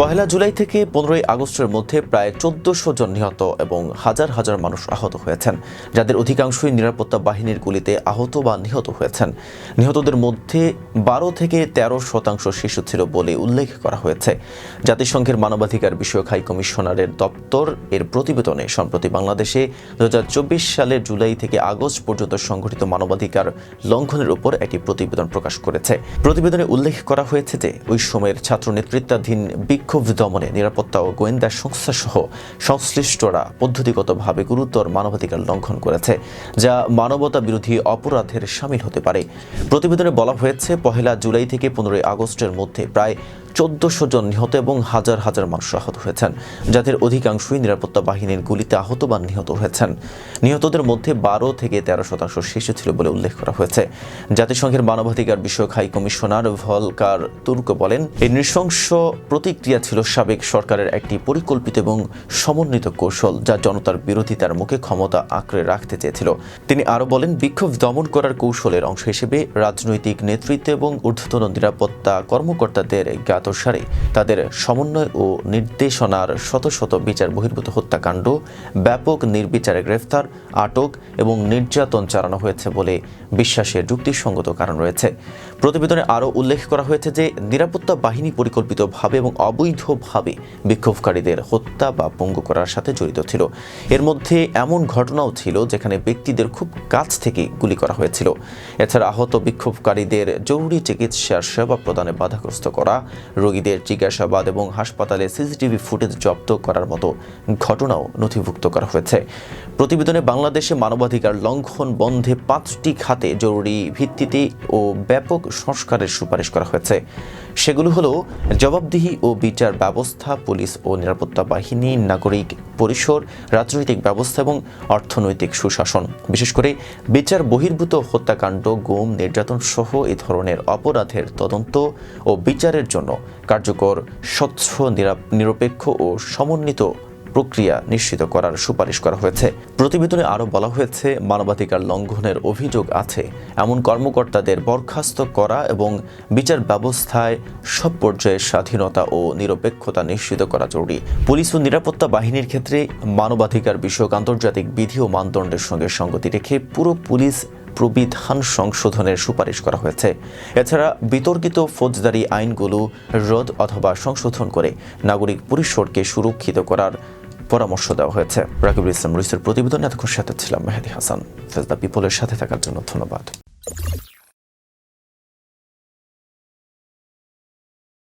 পহেলা জুলাই থেকে পনেরোই আগস্টের মধ্যে প্রায় চোদ্দশো জন নিহত এবং হাজার হাজার মানুষ আহত হয়েছেন, যাদের অধিকাংশই নিরাপত্তা বাহিনীর গুলিতে আহত বা নিহত হয়েছেন। নিহতদের মধ্যে বারো থেকে তেরো শতাংশ শিশু ছিল বলে উল্লেখ করা হয়েছে। জাতিসংঘের মানবাধিকার বিষয়ক হাই কমিশনারের দপ্তর এর প্রতিবেদনে, সম্প্রতি বাংলাদেশে দু হাজার চব্বিশ সালের জুলাই থেকে আগস্ট পর্যন্ত সংঘটিত মানবাধিকার লঙ্ঘনের উপর একটি প্রতিবেদন প্রকাশ করেছে। প্রতিবেদনে উল্লেখ করা হয়েছে যে, ওই সময়ের ছাত্র নেতৃত্বাধীন বিক্ষোভ দমনে নিরাপত্তা ও গোয়েন্দা সংস্থা সহ সংশ্লিষ্টরা পদ্ধতিগতভাবে গুরুতর মানবাধিকার লঙ্ঘন করেছে, যা মানবতা বিরোধী অপরাধের সামিল হতে পারে। প্রতিবেদনে বলা হয়েছে, পহেলা জুলাই থেকে পনেরোই আগস্টের মধ্যে প্রায় চোদ্দশো জন নিহত এবং হাজার হাজার মানুষ আহত হয়েছেন। যাদের অধিকাংশই নিরাপত্তা বাহিনীর গুলিতে আহত বা নিহত হয়েছেন। নিহতদের মধ্যে বারো থেকে তেরো শতাংশ শিশু ছিল বলে উল্লেখ করা হয়েছে। জাতিসংঘের মানবাধিকার বিষয়ক হাই কমিশনার ভলকার তুর্ক বলেন, এই নৃশংস প্রতিক্রিয়া ছিল সাবেক সরকারের একটি পরিকল্পিত এবং সমন্বিত কৌশল যা জনতার বিরোধিতার মুখে ক্ষমতা আঁকড়ে রাখতে চেয়েছিল। তিনি আরও বলেন, বিক্ষোভ দমন করার কৌশলের অংশ হিসেবে রাজনৈতিক নেতৃত্ব এবং ঊর্ধ্বতন নিরাপত্তা কর্মকর্তাদের জ্ঞাতসারে তাদের সমন্বয় ও নির্দেশনার শত শত বিচার বহির্ভূত হত্যাকাণ্ড, ব্যাপক নির্বিচারে গ্রেফতার, আটক এবং নির্যাতন চালানো হয়েছে বলে বিশ্বাসের যুক্তিসঙ্গত কারণ রয়েছে। প্রতিবেদনে আরও উল্লেখ করা হয়েছে যে, নিরাপত্তা বাহিনী পরিকল্পিতভাবে এবং অবৈধভাবে বিক্ষোভকারীদের হত্যা বা পঙ্গু করার সাথে জড়িত ছিল। এর মধ্যে এমন ঘটনাও ছিল যেখানে ব্যক্তিদের খুব কাছ থেকে গুলি করা হয়েছিল। এছাড়া আহত বিক্ষোভকারীদের জরুরি চিকিৎসার সেবা প্রদানে বাধাগ্রস্ত করা রোগীদের জিজ্ঞাসাবাদ এবং হাসপাতালে সিসিটিভি ফুটেজ জব্দ করার মতো ঘটনাও নথিভুক্ত করা হয়েছে। প্রতিবেদনে বাংলাদেশে মানবাধিকার লঙ্ঘন বন্ধে পাঁচটি খাতে জরুরি ভিত্তিতে ও ব্যাপক সংস্কারের সুপারিশ করা হয়েছে। সেগুলো হলো জবাবদিহি ও বিচার ব্যবস্থা, পুলিশ ও নিরাপত্তা বাহিনী, নাগরিক পরিসর রাজনৈতিক ব্যবস্থা এবং অর্থনৈতিক সুশাসন। বিশেষ করে বিচার বহির্ভূত হত্যাকাণ্ড, গুম, নির্যাতন সহ এ ধরনের অপরাধের তদন্ত ও বিচারের জন্য কার্যকর, স্বচ্ছ নিরা- নিরপেক্ষ ও সমন্বিত প্রক্রিয়া নিশ্চিত করার সুপারিশ করা হয়েছে। প্রতিবেদনে আরও বলা হয়েছে, মানবাধিকার লঙ্ঘনের অভিযোগ আছে। এমন কর্মকর্তাদের বরখাস্ত করা এবং বিচার ব্যবস্থায় সব পর্যায়ে স্বাধীনতা ও নিরপেক্ষতা নিশ্চিত করা জরুরি। পুলিশ ও নিরাপত্তা বাহিনীর ক্ষেত্রে মানবাধিকার বিষয়ক আন্তর্জাতিক বিধি ও মানদণ্ডের সঙ্গে সঙ্গতি রেখে পুরো পুলিশ প্রবিধান সংশোধনের সুপারিশ করা হয়েছে। এছাড়া বিতর্কিত ফৌজদারি আইনগুলো রদ অথবা সংশোধন করে নাগরিক পরিসরকে সুরক্ষিত করার পরামর্শ দেওয়া হয়েছে। রাকিবুল ইসলাম রুইসের প্রতিবেদনে এতক্ষণ সাথে ছিলাম মেহেদি হাসান। ফেজদা পিপলের সাথে থাকার জন্য ধন্যবাদ।